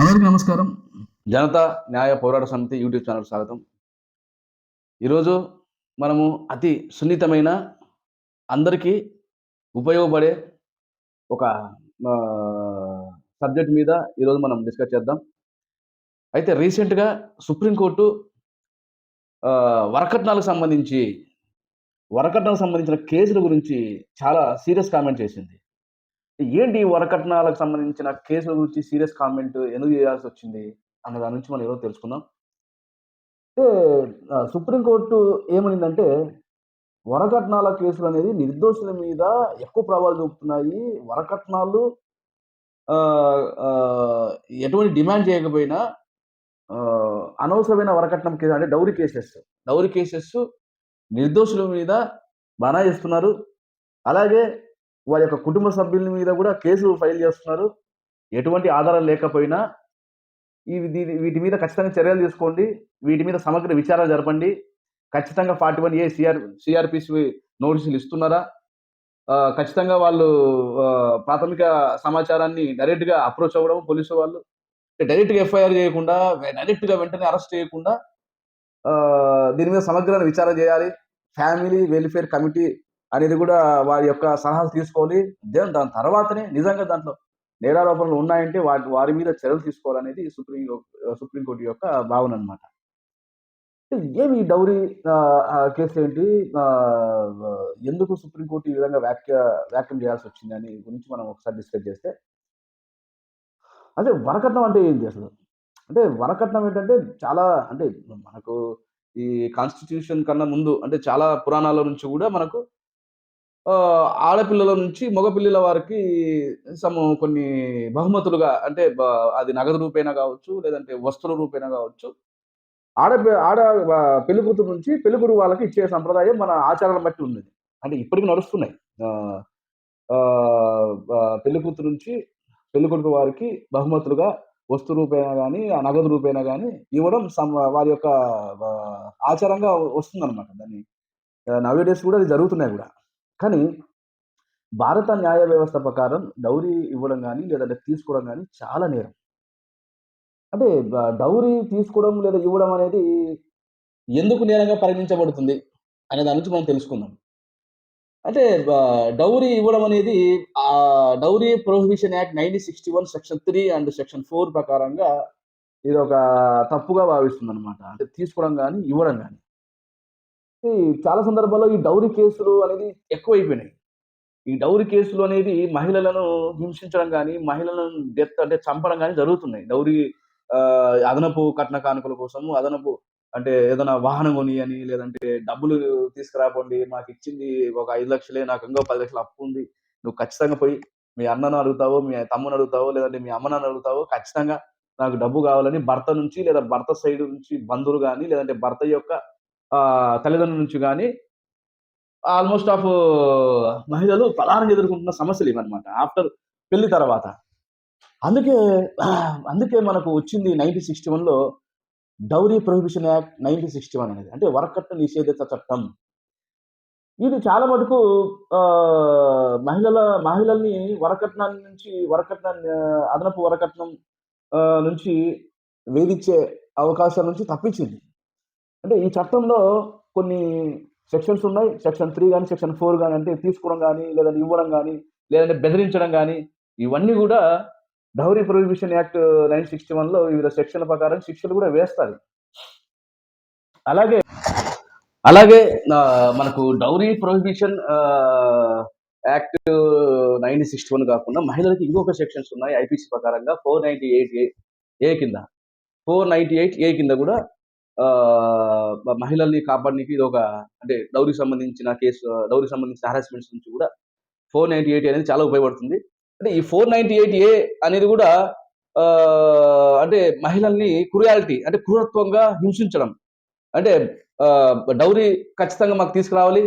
అందరికీ నమస్కారం. జనతా న్యాయ పోరాట సమితి యూట్యూబ్ ఛానల్ స్వాగతం. ఈరోజు మనము అతి సున్నితమైన అందరికీ ఉపయోగపడే ఒక సబ్జెక్ట్ మీద ఈరోజు మనం డిస్కస్ చేద్దాం. అయితే రీసెంట్గా సుప్రీంకోర్టు వరకట్నాలకు సంబంధించి వరకట్నాలకు సంబంధించిన కేసుల గురించి చాలా సీరియస్ కామెంట్ చేసింది. ఏంటి ఈ వరకట్నాలకు సంబంధించిన కేసుల గురించి సీరియస్ కామెంట్ ఎందుకు చేయాల్సి వచ్చింది అన్న దాని నుంచి మనం ఈరోజు తెలుసుకుందాం. అంటే సుప్రీంకోర్టు ఏమనిందంటే వరకట్నాల కేసులు అనేది నిర్దోషుల మీద ఎక్కువ ప్రభావం చూపుతున్నాయి. వరకట్నాలు ఎటువంటి డిమాండ్ చేయకపోయినా అనవసరమైన వరకట్నం కేసు అంటే డౌరీ కేసెస్. డౌరీ కేసెస్ నిర్దోషుల మీద బనా చేస్తున్నారు. అలాగే వారి యొక్క కుటుంబ సభ్యుల మీద కూడా కేసు ఫైల్ చేస్తున్నారు. ఎటువంటి ఆధారాలు లేకపోయినా ఈ వీటి మీద ఖచ్చితంగా చర్యలు తీసుకోండి. వీటి మీద సమగ్ర విచారణ జరపండి. ఖచ్చితంగా forty one A CR CrPC నోటీసులు ఇస్తున్నారా? ఖచ్చితంగా వాళ్ళు ప్రాథమిక సమాచారాన్ని డైరెక్ట్గా అప్రోచ్ అవ్వడం పోలీసు వాళ్ళు. డైరెక్ట్గా ఎఫ్ఐఆర్ చేయకుండా డైరెక్ట్గా వెంటనే అరెస్ట్ చేయకుండా దీని మీద సమగ్ర విచారణ చేయాలి. ఫ్యామిలీ వెల్ఫేర్ కమిటీ అనేది కూడా వారి యొక్క సలహాలు తీసుకోవాలి. దెన్ దాని తర్వాతనే నిజంగా దాంట్లో నేరారోపణలు ఉన్నాయంటే వాటి వారి మీద చర్యలు తీసుకోవాలనేది సుప్రీం సుప్రీంకోర్టు యొక్క భావన అనమాట ఏమి ఈ డౌరీ కేసు ఏంటి? ఎందుకు సుప్రీంకోర్టు ఈ విధంగా వ్యాఖ్య వ్యాఖ్యం చేయాల్సి వచ్చింది అని గురించి మనం ఒకసారి డిస్కస్ చేస్తే అదే వరకట్నం అంటే ఏంటి అసలు? అంటే వరకట్నం ఏంటంటే చాలా అంటే మనకు ఈ కాన్స్టిట్యూషన్ కన్నా ముందు అంటే చాలా పురాణాల నుంచి కూడా మనకు ఆడపిల్లల నుంచి మగపిల్లల వారికి సమ కొన్ని బహుమతులుగా అంటే అది నగదు రూపేణా కావచ్చు లేదంటే వస్తువుల రూపేణా కావచ్చు. ఆడ ఆడ పెళ్ళికూతురు పెళ్ళి కూతురు నుంచి పెళ్ళి వాళ్ళకి ఇచ్చే సంప్రదాయం మన ఆచారాలను బట్టి ఉన్నది. అంటే ఇప్పటికి నడుస్తున్నాయి. పెళ్ళికూతురు పెళ్ళి కూతురు నుంచి పెళ్ళి కొడుకు వారికి బహుమతులుగా వస్తు రూపేనా కానీ ఆ నగదు రూపేనా కానీ ఇవ్వడం సం- వారి యొక్క ఆచారంగా వస్తుందన్నమాట. దాన్ని నవే డేస్ కూడా అది జరుగుతున్నాయి కూడా. కానీ భారత న్యాయ వ్యవస్థ ప్రకారం డౌరీ ఇవ్వడం కానీ లేదంటే తీసుకోవడం కానీ చాలా నేరం. అంటే డౌరీ తీసుకోవడం లేదా ఇవ్వడం అనేది ఎందుకు నేరంగా పరిగణించబడుతుంది అనే దాని నుంచి మనం తెలుసుకుందాం. అంటే డౌరీ ఇవ్వడం అనేది dowry prohibition act nineteen sixty one section three and section four ప్రకారంగా ఇది ఒక తప్పుగా భావిస్తుంది అనమాట అంటే తీసుకోవడం కానీ ఇవ్వడం కానీ చాలా సందర్భాల్లో ఈ డౌరీ కేసులు అనేది ఎక్కువైపోయినాయి. ఈ డౌరీ కేసులు అనేది మహిళలను హింసించడం కానీ మహిళలను డెత్ అంటే చంపడం కానీ జరుగుతున్నాయి. డౌరీ ఆ, అదనపు కట్న కానుకల కోసము అదనపు అంటే ఏదైనా వాహనం కొని అని లేదంటే డబ్బులు తీసుకురాపండి మాకు ఇచ్చింది ఒక ఐదు లక్షలే నాకు ఇంకో పది లక్షలు అప్పు ఉంది. నువ్వు ఖచ్చితంగా పోయి మీ అన్నను అడుగుతావో మీ తమ్ముని అడుగుతావో లేదంటే మీ అమ్మను అడుగుతావో ఖచ్చితంగా నాకు డబ్బు కావాలని భర్త నుంచి లేదా భర్త సైడ్ నుంచి బంధువులు కానీ లేదంటే భర్త యొక్క తల్లిదండ్రుల నుంచి కానీ ఆల్మోస్ట్ ఆఫ్ మహిళలు ప్రధానంగా ఎదుర్కొంటున్న సమస్యలు ఇవన్నమాట. ఆఫ్టర్ పెళ్ళి తర్వాత. అందుకే అందుకే మనకు వచ్చింది నైన్టీన్ సిక్స్టీ వన్లో dowry prohibition act nineteen sixty one అనేది. అంటే వరకట్న నిషేధిత చట్టం. ఇది చాలా మటుకు మహిళల మహిళల్ని వరకట్నం నుంచి వరకట్నం అదనపు వరకట్నం నుంచి వేధించే అవకాశాల నుంచి తప్పించింది. అంటే ఈ చట్టంలో కొన్ని సెక్షన్స్ ఉన్నాయి. సెక్షన్ త్రీ కానీ సెక్షన్ ఫోర్ కానీ అంటే తీసుకోవడం కానీ లేదంటే ఇవ్వడం కానీ లేదంటే బెదిరించడం కానీ ఇవన్నీ కూడా dowry prohibition act nine sixty వన్లో వివిధ సెక్షన్ల ప్రకారం శిక్షలు కూడా వేస్తారు అలాగే అలాగే మనకు dowry prohibition act nineteen sixty one కాకుండా మహిళలకి ఇంకొక సెక్షన్స్ ఉన్నాయి. ఐపీసీ ప్రకారంగా ఫోర్ నైన్టీ ఎయిట్ ఏ కింద. ఫోర్ నైన్టీ ఎయిట్ ఏ కింద కూడా మహిళల్ని కాపాడడానికి ఇది ఒక అంటే డౌరీ సంబంధించిన కేసు డౌరీ సంబంధించిన హారాస్మెంట్స్ నుంచి కూడా ఫోర్ నైన్టీ ఎయిట్ అనేది చాలా ఉపయోగపడుతుంది. అంటే ఈ ఫోర్ నైన్టీ ఎయిట్ ఏ అనేది కూడా అంటే మహిళల్ని క్రూయాలిటీ అంటే క్రూరత్వంగా హింసించడం. అంటే డౌరీ ఖచ్చితంగా మాకు తీసుకురావాలి.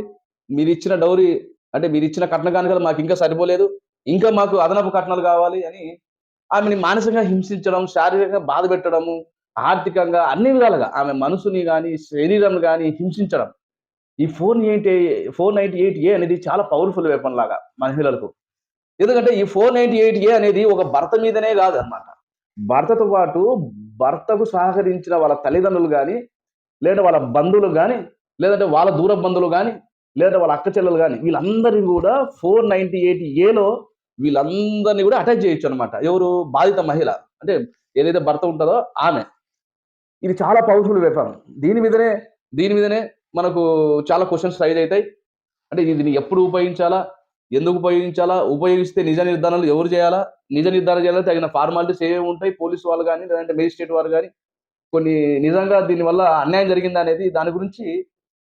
మీరు ఇచ్చిన డౌరీ అంటే మీరు ఇచ్చిన కట్న కానుకలు మాకు ఇంకా సరిపోలేదు. ఇంకా మాకు అదనపు కట్నాలు కావాలి అని ఆమెని మానసికంగా హింసించడం శారీరకంగా బాధ పెట్టడము ఆర్థికంగా అన్ని విధాలుగా ఆమె మనసుని కానీ శరీరం కానీ హింసించడం ఈ four eight four ninety eight A అనేది చాలా పవర్ఫుల్ వెపన్ లాగా మహిళలకు ఎందుకంటే ఈ ఫోర్ నైన్టీ ఎయిట్ ఏ అనేది ఒక భర్త మీదనే కాదనమాట భర్తతో పాటు భర్తకు సహకరించిన వాళ్ళ తల్లిదండ్రులు కానీ లేదా వాళ్ళ బంధువులు కానీ లేదంటే వాళ్ళ దూర బంధువులు కానీ లేదా వాళ్ళ అక్క చెల్లెలు గాని, వీళ్ళందరిని గూడా 498 ఏలో వీళ్ళందరిని కూడా అటాచ్ చేయొచ్చు అనమాట ఎవరు? బాధిత మహిళ. అంటే ఏదైతే భర్త ఉంటుందో ఆమె. ఇది చాలా పవర్‌ఫుల్ వెపన్. దీని మీదనే దీని మీదనే మనకు చాలా క్వశ్చన్స్ రైజ్ అవుతాయి అంటే దీన్ని ఎప్పుడు ఉపయోగించాలా? ఎందుకు ఉపయోగించాలా? ఉపయోగిస్తే నిజ నిర్ధారణలు ఎవరు చేయాలా? నిజ నిర్ధారణ చేయాలా తగిన ఫార్మాలిటీస్ ఏమేమి ఉంటాయి? పోలీసు వాళ్ళు కానీ లేదంటే మేజిస్ట్రేట్ వారు కానీ కొన్ని నిజంగా దీనివల్ల అన్యాయం జరిగిందా అనేది దాని గురించి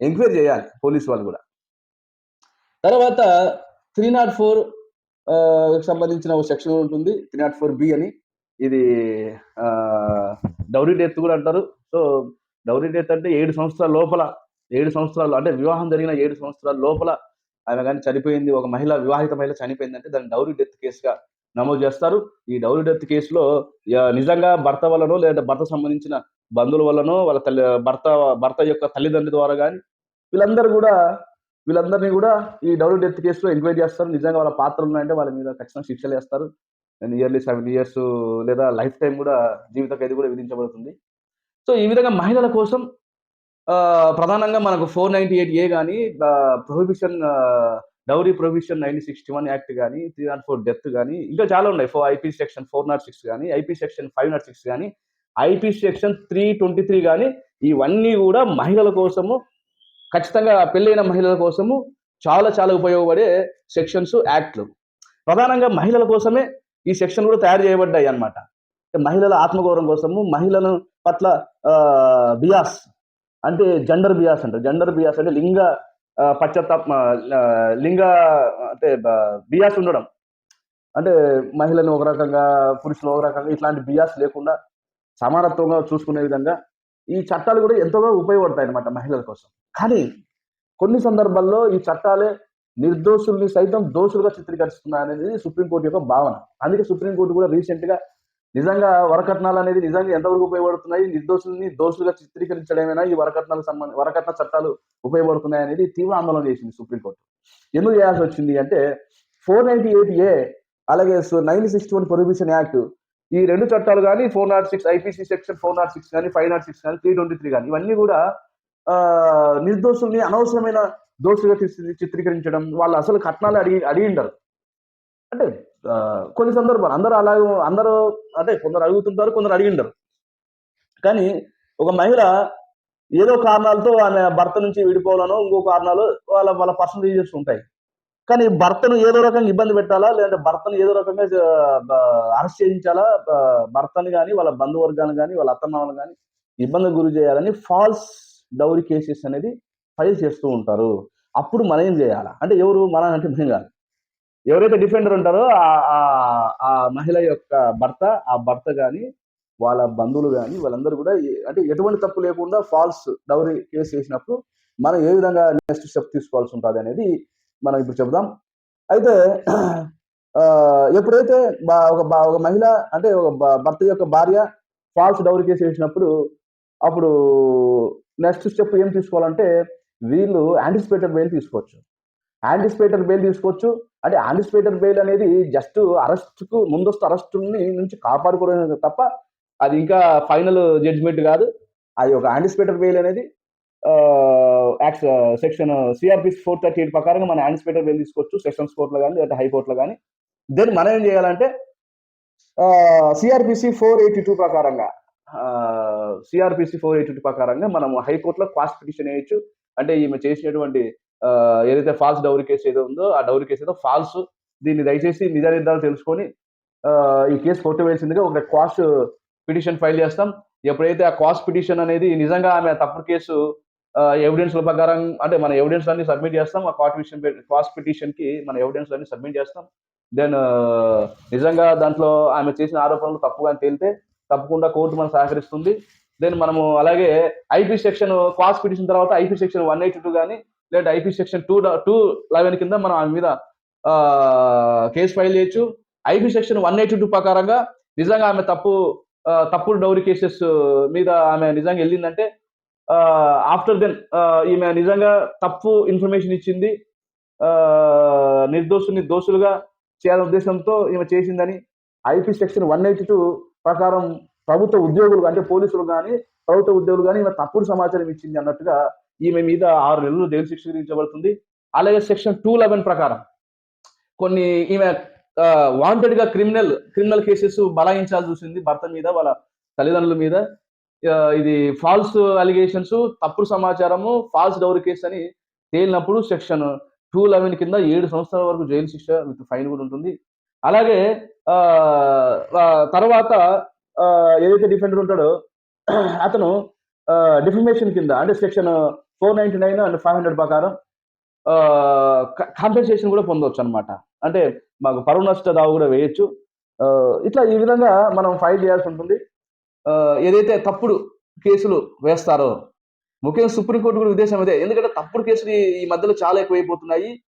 ఎంక్వైరీ చేయాలి పోలీసు వాళ్ళు కూడా తర్వాత త్రీ నాట్ ఫోర్ సంబంధించిన ఒక సెక్షన్ ఉంటుంది. 304 బి అని. ఇది డౌరీ డెత్ కూడా అంటారు. సో, డౌరీ డెత్ అంటే ఏడు సంవత్సరాల లోపల ఏడు సంవత్సరాలు అంటే వివాహం జరిగిన ఏడు సంవత్సరాల లోపల ఆమె కానీ చనిపోయింది. ఒక మహిళ వివాహిత మహిళ చనిపోయిందంటే దాన్ని డౌరీ డెత్ కేస్‌గా నమోదు చేస్తారు. ఈ డౌరీ డెత్ కేస్‌లో నిజంగా భర్త వల్లనో, లేదంటే భర్త సంబంధించిన బంధువుల వల్లనో, వాళ్ళ తల్లి భర్త భర్త యొక్క తల్లిదండ్రుల ద్వారా కానీ వీళ్ళందరూ కూడా వీళ్ళందరిని కూడా ఈ డౌరీ డెత్ కేసులో ఎంక్వైరీ చేస్తారు. నిజంగా వాళ్ళ పాత్రలున్నాయంటే వాళ్ళ మీద ఖచ్చితంగా శిక్షలు వేస్తారు నియర్లీ సెవెన్ ఇయర్స్ లేదా లైఫ్ టైం కూడా జీవిత ఖైదు కూడా విధించబడుతుంది. సో, ఈ విధంగా మహిళల కోసం ప్రధానంగా మనకు 498 ఏ కానీ ప్రొహిబిషన్ డౌరీ ప్రొహిబిషన్ 1961 యాక్ట్ కానీ త్రీ నాట్ ఫోర్ డెత్ కానీ ఇంకా చాలా ఉన్నాయి. Four IP section four not six కానీ IP section five not six కానీ IP section three twenty three కానీ ఇవన్నీ కూడా మహిళల కోసము ఖచ్చితంగా పెళ్ళైన మహిళల కోసము చాలా చాలా ఉపయోగపడే సెక్షన్స్, యాక్ట్‌లు. ప్రధానంగా మహిళల కోసమే ఈ సెక్షన్ కూడా తయారు చేయబడ్డాయి అనమాట మహిళల ఆత్మగౌరవం కోసము, మహిళల పట్ల బియాస్ అంటే జెండర్ బియాస్ అంటారు. జెండర్ బియాస్ అంటే లింగ పశ్చాత్త పశ్చాత్తాప లింగ అంటే బియాస్ ఉండడం. అంటే మహిళని ఒక రకంగా, పురుషులు ఒక రకంగా ఇట్లాంటి బియాస్ లేకుండా సమానత్వంగా చూసుకునే విధంగా ఈ చట్టాలు కూడా ఎంతగా ఉపయోగపడతాయన్నమాట మహిళల కోసం. కానీ కొన్ని సందర్భాల్లో ఈ చట్టాలే నిర్దోషుల్ని సైతం దోషులుగా చిత్రీకరిస్తున్నారనేది సుప్రీం కోర్ట్ యొక్క భావన. అందుకే సుప్రీం కూడా రీసెంట్గా నిజంగా వరకట్నాలు అనేది నిజంగా ఎంతవరకు ఉపయోగపడుతున్నాయి? నిర్దోషుల్ని దోషులుగా చిత్రీకరించడమేనా ఈ వరకట్నాలకు సంబంధ వరకట్న చట్టాలు ఉపయోగపడుతున్నాయి అనేది తీవ్ర ఆందోళన చేసింది సుప్రీం ఎందుకు ఎందుకు చేయాల్సొచ్చింది అంటే 498 ఏ అలాగే nine sixty one prohibition act ఈ రెండు చట్టాలు కానీ four not six IPC section four not six కానీ ఫైవ్ నాట్ సిక్స్ కానీ త్రీ ట్వంటీ త్రీ కానీ ఇవన్నీ కూడా నిర్దోషుల్ని అనవసరమైన దోషులుగా చిత్రీకరించడం, వాళ్ళు అసలు కట్నాలు అడిగి అడిగి ఉండరు అంటే కొన్ని సందర్భాలు అందరూ అలాగే అందరూ అంటే కొందరు అడుగుతుంటారు, కొందరు అడిగి ఉండరు కానీ ఒక మహిళ ఏదో కారణాలతో ఆమె భర్త నుంచి విడిపోవాలనో, ఇంకో కారణాలు వాళ్ళ వాళ్ళ పర్సనల్ రీజన్స్ ఉంటాయి. కానీ భర్తను ఏదో రకంగా ఇబ్బంది పెట్టాలా? లేదంటే భర్తను ఏదో రకంగా అరెస్ట్ చేయించాలా? భర్తను కానీ వాళ్ళ బంధువర్గాన్ని కానీ వాళ్ళ అత్తమామలు కానీ ఇబ్బందికి గురి చేయాలని ఫాల్స్ డౌరీ కేసెస్ అనేది ఫైల్ చేస్తూ ఉంటారు. అప్పుడు మనం ఏం చేయాలి అంటే ఎవరు? మన అంటే మేము కాదు ఎవరైతే డిఫెండర్ ఉంటారో ఆ మహిళ యొక్క భర్త, ఆ భర్త కానీ వాళ్ళ బంధువులు కానీ వాళ్ళందరూ కూడా అంటే ఎటువంటి తప్పు లేకుండా ఫాల్స్ డౌరీ కేస్ చేసినప్పుడు మనం ఏ విధంగా నెక్స్ట్ స్టెప్ తీసుకోవాల్సి ఉంటుంది అనేది మనం ఇప్పుడు చెబుదాం. అయితే ఎప్పుడైతే ఒక ఒక మహిళ అంటే ఒక భర్త యొక్క భార్య ఫాల్స్ డౌరీ కేస్ వేసినప్పుడు అప్పుడు నెక్స్ట్ స్టెప్ ఏం తీసుకోవాలంటే వీళ్ళు యాంటిసిపేటెడ్ బెయిల్ తీసుకోవచ్చు. యాంటిసిపేటెడ్ బెయిల్ తీసుకోవచ్చు. అంటే యాంటిసిపేటెడ్ బెయిల్ అనేది జస్ట్ అరెస్ట్‌కు ముందస్తు అరెస్ట్ని నుంచి కాపాడుకోవడమే తప్ప అది ఇంకా ఫైనల్ జడ్జ్‌మెంట్ కాదు అది ఒక యాంటిసిపేటెడ్ బెయిల్ అనేది సెక్షన్ యాక్స్ సెక్షన్ సీఆర్‌పీసీ 438 ప్రకారంగా మనం యాంటిసిపేటెడ్ బెయిల్ తీసుకోవచ్చు. సెషన్స్ కోర్టులో కానీ లేదా హైకోర్టులో కానీ గాని. దెన్ మనం ఏం చేయాలంటే సిఆర్పిసి ఫోర్ ఎయిటీ టూ ప్రకారంగా సిఆర్పిసి ఫోర్ ఎయిటీ టూ ప్రకారంగా మనం హైకోర్టులో క్వాస్ట్ పిటిషన్ వేయచ్చు అంటే ఈమె చేసినటువంటి ఏదైతే ఫాల్స్ డౌరీ కేస్ ఏదో ఉందో ఆ డౌరీ కేస్ ఏదో ఫాల్స్. దీన్ని దయచేసి నిజ నిర్ధారణ తెలుసుకొని ఈ కేసు కొట్టివేసిందిగా ఒక క్వాష్ పిటిషన్ ఫైల్ చేస్తాం. ఎప్పుడైతే ఆ క్వాష్ పిటిషన్ అనేది నిజంగా ఆమె తప్పుడు కేసు ఎవిడెన్స్‌ల ప్రకారం అంటే మన ఎవిడెన్స్ అన్ని సబ్మిట్ చేస్తాం. ఆ క్వాట్ పిటిషన్ క్వాష్ పిటిషన్‌కి మన ఎవిడెన్స్ అన్ని సబ్మిట్ చేస్తాం. దెన్ నిజంగా దాంట్లో ఆమె చేసిన ఆరోపణలు తప్పుగా తేలితే తప్పకుండా కోర్టు మనం సహకరిస్తుంది. దెన్ మనము అలాగే ఐపీ సెక్షన్ క్వాష్ పిటిషన్ తర్వాత IP section one eight two కానీ లేదా IP section two two eleven కింద మనం ఆమె మీద కేసు కేస్ ఫైల్ చేయొచ్చు. ఐపీ సెక్షన్ 182 ప్రకారంగా నిజంగా ఆమె తప్పు తప్పుడు డౌరీ కేసెస్ మీద ఆమె నిజంగా వెళ్ళిందంటే ఆఫ్టర్ దెన్ ఈమె నిజంగా తప్పు ఇన్ఫర్మేషన్ ఇచ్చింది. నిర్దోషుని నిర్దోషుల్ని దోషులుగా చేయాలనే ఉద్దేశంతో ఈమె చేసిందని ఐపీ సెక్షన్ 182 ప్రకారం ప్రభుత్వ ఉద్యోగులు అంటే పోలీసులు కానీ ప్రభుత్వ ఉద్యోగులు కానీ ఈమె తప్పుడు సమాచారం ఇచ్చింది అన్నట్టుగా ఈమె మీద ఆరు నెలలు జైలు శిక్ష విధించబడుతుంది. అలాగే సెక్షన్ టూ లెవెన్ ప్రకారం కొన్ని ఈమె వాంటెడ్గా క్రిమినల్ క్రిమినల్ కేసెస్ బలాయించాల్సి వచ్చింది భర్త మీద వాళ్ళ తల్లిదండ్రుల మీద. ఇది ఫాల్స్ అలిగేషన్స్ తప్పుడు సమాచారము ఫాల్స్ డౌర్ కేసు అని తేలినప్పుడు సెక్షన్ టూ లెవెన్ కింద ఏడు సంవత్సరాల వరకు జైలు శిక్ష విత్ ఫైన్ కూడా ఉంటుంది. అలాగే తర్వాత ఏదైతే డిఫెండర్ ఉంటాడో అతను డిఫమేషన్ కింద అంటే section four ninety nine and five hundred ప్రకారం కాంపెన్సేషన్ కూడా పొందవచ్చు అనమాట అంటే మాకు పరువు నష్ట దావు కూడా వేయచ్చు. ఇట్లా ఈ విధంగా మనం ఫైల్ చేయాల్సి ఉంటుంది. ఏదైతే తప్పుడు కేసులు వేస్తారో ముఖ్యంగా సుప్రీంకోర్టు కూడా ఉద్దేశం అదే. ఎందుకంటే తప్పుడు కేసులు ఈ- మధ్యలో చాలా ఎక్కువైపోతున్నాయి.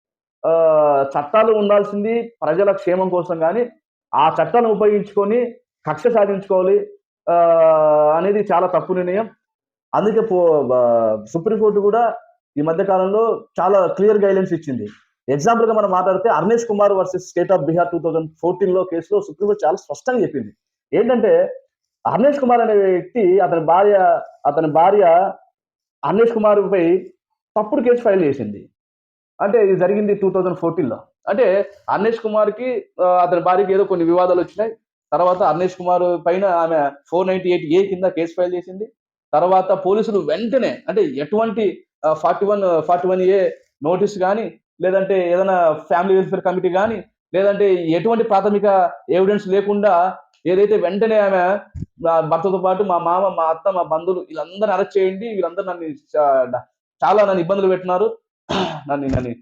చట్టాలు ఉండాల్సింది ప్రజల క్షేమం కోసం కానీ ఆ చట్టాలను ఉపయోగించుకొని కక్ష సాధించుకోవాలి అనేది చాలా తప్పు నిర్ణయం. అందుకే పో సుప్రీంకోర్టు కూడా ఈ మధ్య కాలంలో చాలా క్లియర్ గైడెన్స్ ఇచ్చింది. ఎగ్జాంపుల్గా మనం మాట్లాడితే Arnesh Kumar versus state of Bihar two thousand ఫోర్టీన్లో కేసులో సుప్రీంకోర్టు చాలా స్పష్టంగా చెప్పింది. ఏంటంటే అర్నేష్ కుమార్ అనే వ్యక్తి అతని భార్య అతని భార్య అర్నేష్ కుమార్ పై తప్పుడు కేసు ఫైల్ చేసింది. అంటే ఇది జరిగింది టూ థౌజండ్ ఫోర్టీన్లో అంటే అర్నేష్ కుమార్కి అతని భార్యకి ఏదో కొన్ని వివాదాలు వచ్చినాయి. తర్వాత అర్నేష్ కుమార్ పైన ఆమె ఫోర్ నైన్టీ ఎయిట్ ఏ కింద కేసు ఫైల్ చేసింది. తర్వాత పోలీసులు వెంటనే అంటే ఎటువంటి forty one forty one A notice కానీ లేదంటే ఏదైనా ఫ్యామిలీ వెల్ఫేర్ కమిటీ కానీ లేదంటే ఎటువంటి ప్రాథమిక ఎవిడెన్స్ లేకుండా ఏదైతే వెంటనే ఆమె భర్తతో పాటు మా మామ మా అత్త మా బంధువులు వీళ్ళందరిని అరెస్ట్ చేయండి వీళ్ళందరూ నన్ను చాలా నన్ను ఇబ్బందులు పెట్టినారు. నన్ను నన్ను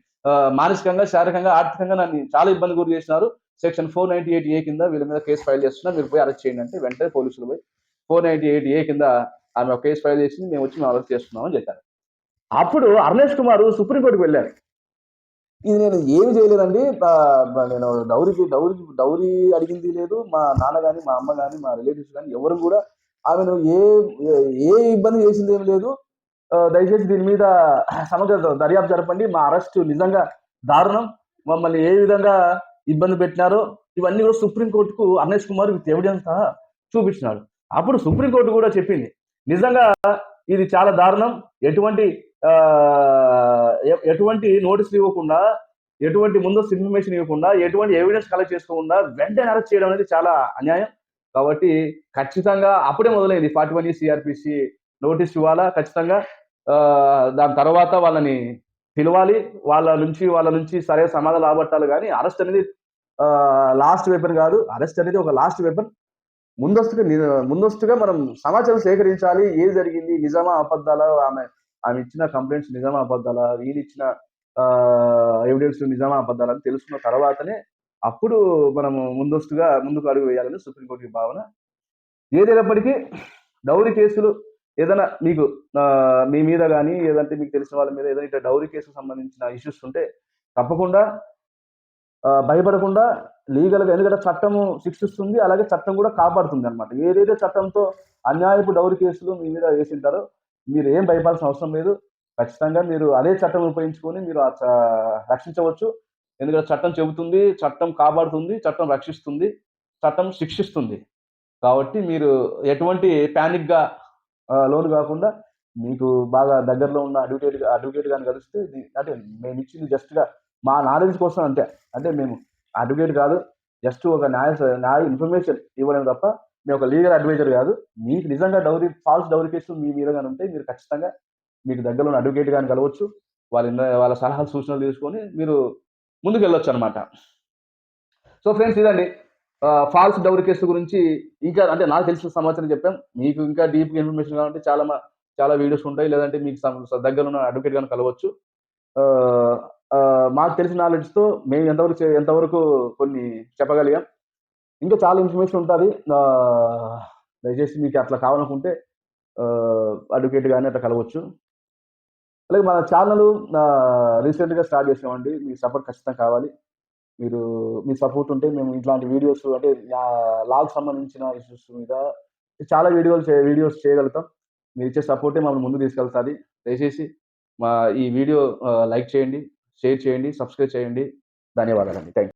మానసికంగా శారీరకంగా ఆర్థికంగా నన్ను చాలా ఇబ్బంది గురి చేసినారు. Section four ninety eight A కింద వీళ్ళ మీద కేసు ఫైల్ చేస్తున్నా మీరు పోయి అరెస్ట్ చేయండి అంటే వెంటనే పోలీసులు పోయి ఫోర్ నైన్టీ ఎయిట్ ఏ కింద ఆమె ఒక కేసు ఫైల్ చేసింది మేము వచ్చి మేము అరెస్ట్ చేస్తున్నాం అని చెప్పారు. అప్పుడు అర్నేష్ కుమార్ సుప్రీంకోర్టుకు వెళ్ళారు. ఇది నేను ఏమి చేయలేదండి. నేను డౌరీకి డౌరీ డౌరీ అడిగింది లేదు. మా నాన్న కానీ మా అమ్మ కానీ మా రిలేటివ్స్ కానీ ఎవరు కూడా ఆమెను ఏ ఏ- ఇబ్బంది చేసింది ఏమి లేదు. దయచేసి దీని మీద సమగ్ర దర్యాప్తు జరపండి. మా అరెస్ట్ నిజంగా దారుణం. మమ్మల్ని ఏ విధంగా ఇబ్బంది పెట్టినారో ఇవన్నీ కూడా సుప్రీంకోర్టుకు అర్నేష్ కుమార్ విత్ ఎవిడెన్స్ సహా చూపించినాడు. అప్పుడు సుప్రీంకోర్టు కూడా చెప్పింది నిజంగా ఇది చాలా దారుణం ఎటువంటి ఎటువంటి నోటీసులు ఇవ్వకుండా ఎటువంటి ముందస్తు ఇన్ఫర్మేషన్ ఇవ్వకుండా ఎటువంటి ఎవిడెన్స్ కలెక్ట్ చేసుకోకుండా వెంటనే అరెస్ట్ చేయడం అనేది చాలా అన్యాయం. కాబట్టి ఖచ్చితంగా అప్పుడే మొదలైంది ఫార్టీ వన్ సిఆర్పిసి నోటీస్ ఇవ్వాలా ఖచ్చితంగా దాని తర్వాత వాళ్ళని పిలవాలి వాళ్ళ నుంచి వాళ్ళ నుంచి సరైన సమాధానం రాబట్టాలి కానీ అరెస్ట్ అనేది లాస్ట్ వెపన్ కాదు. అరెస్ట్ అనేది ఒక లాస్ట్ వెపన్ ముందస్తుగా ముందస్తుగా మనం సమాచారం సేకరించాలి. ఏది జరిగింది? నిజమా అబద్ధాలా? ఆమె ఆమె ఇచ్చిన కంప్లైంట్స్ నిజమా అబద్ధాలా? వీళ్ళు ఇచ్చిన ఎవిడెన్స్ నిజమా అబద్ధాలా అని తెలుసుకున్న తర్వాతనే అప్పుడు మనము ముందస్తుగా ముందుకు అడుగు వేయాలని సుప్రీంకోర్టు భావన. ఏదైనప్పటికీ డౌరీ కేసులు ఏదైనా మీకు మీ మీద కానీ ఏదంటే మీకు తెలిసిన వాళ్ళ మీద ఏదైనా ఇట్లా డౌరీ కేసుకు సంబంధించిన ఇష్యూస్ ఉంటే తప్పకుండా భయపడకుండా లీగల్గా ఎందుకంటే చట్టము శిక్షిస్తుంది అలాగే చట్టం కూడా కాపాడుతుంది అనమాట ఏదైతే చట్టంతో అన్యాయపు డౌరీ కేసులు మీ మీద వేసింటారో మీరు ఏం భయపడాల్సిన అవసరం లేదు. ఖచ్చితంగా మీరు అదే చట్టం ఉపయోగించుకొని మీరు ఆ చ- రక్షించవచ్చు. ఎందుకంటే చట్టం చెబుతుంది చట్టం కాపాడుతుంది చట్టం రక్షిస్తుంది చట్టం శిక్షిస్తుంది. కాబట్టి మీరు ఎటువంటి ప్యానిక్గా లోన్ కాకుండా మీకు బాగా దగ్గరలో ఉన్న అడ్వకేట్ అడ్వకేట్ కానీ కలిస్తే అంటే మేము ఇచ్చింది జస్ట్గా మా నాలెడ్జ్ కోసం అంతే. అంటే మేము అడ్వకేట్ కాదు జస్ట్ ఒక న్యాయ న్యాయ ఇన్ఫర్మేషన్ ఇవ్వడం తప్ప మేము ఒక లీగల్ అడ్వైజర్ కాదు. మీకు నిజంగా డౌరీ ఫాల్స్ డౌరీ కేసులు మీ మీద కానీ ఉంటే మీరు ఖచ్చితంగా మీకు దగ్గరలో ఉన్న అడ్వకేట్ కానీ కలవచ్చు. వాళ్ళ వాళ్ళ సలహా సూచనలు తీసుకొని మీరు ముందుకు వెళ్ళొచ్చు అనమాట సో ఫ్రెండ్స్ ఇదండి. ఫాల్స్ డౌరీ కేసు గురించి ఇంకా అంటే నాకు తెలిసిన సమాచారం చెప్పాం. మీకు ఇంకా డీప్ ఇన్ఫర్మేషన్ కావాలంటే చాలా చాలా వీడియోస్ ఉంటాయి. లేదంటే మీకు దగ్గర ఉన్న అడ్వకేట్ కానీ కలవచ్చు. మాకు తెలిసిన నాలెడ్జ్తో మేము ఎంతవరకు ఎంతవరకు కొన్ని చెప్పగలిగాం. ఇంకా చాలా ఇన్ఫర్మేషన్ ఉంటుంది. దయచేసి మీకు అట్లా కావాలనుకుంటే అడ్వకేట్ కానీ అట్లా కలవచ్చు. అలాగే మన ఛానల్ రీసెంట్గా స్టార్ట్ చేసామండి మీ సపోర్ట్ ఖచ్చితంగా కావాలి. మీరు మీ సపోర్ట్ ఉంటే మేము ఇట్లాంటి వీడియోస్ అంటే లాగ్ సంబంధించిన ఇష్యూస్ మీద చాలా వీడియోలు చే వీడియోస్ చేయగలుగుతాం. మీరు ఇచ్చే సపోర్టే మమ్మల్ని ముందు తీసుకెళ్తుంది. దయచేసి మా ఈ వీడియో లైక్ చేయండి షేర్ చేయండి సబ్స్క్రైబ్ చేయండి. ధన్యవాదాలండి. థ్యాంక్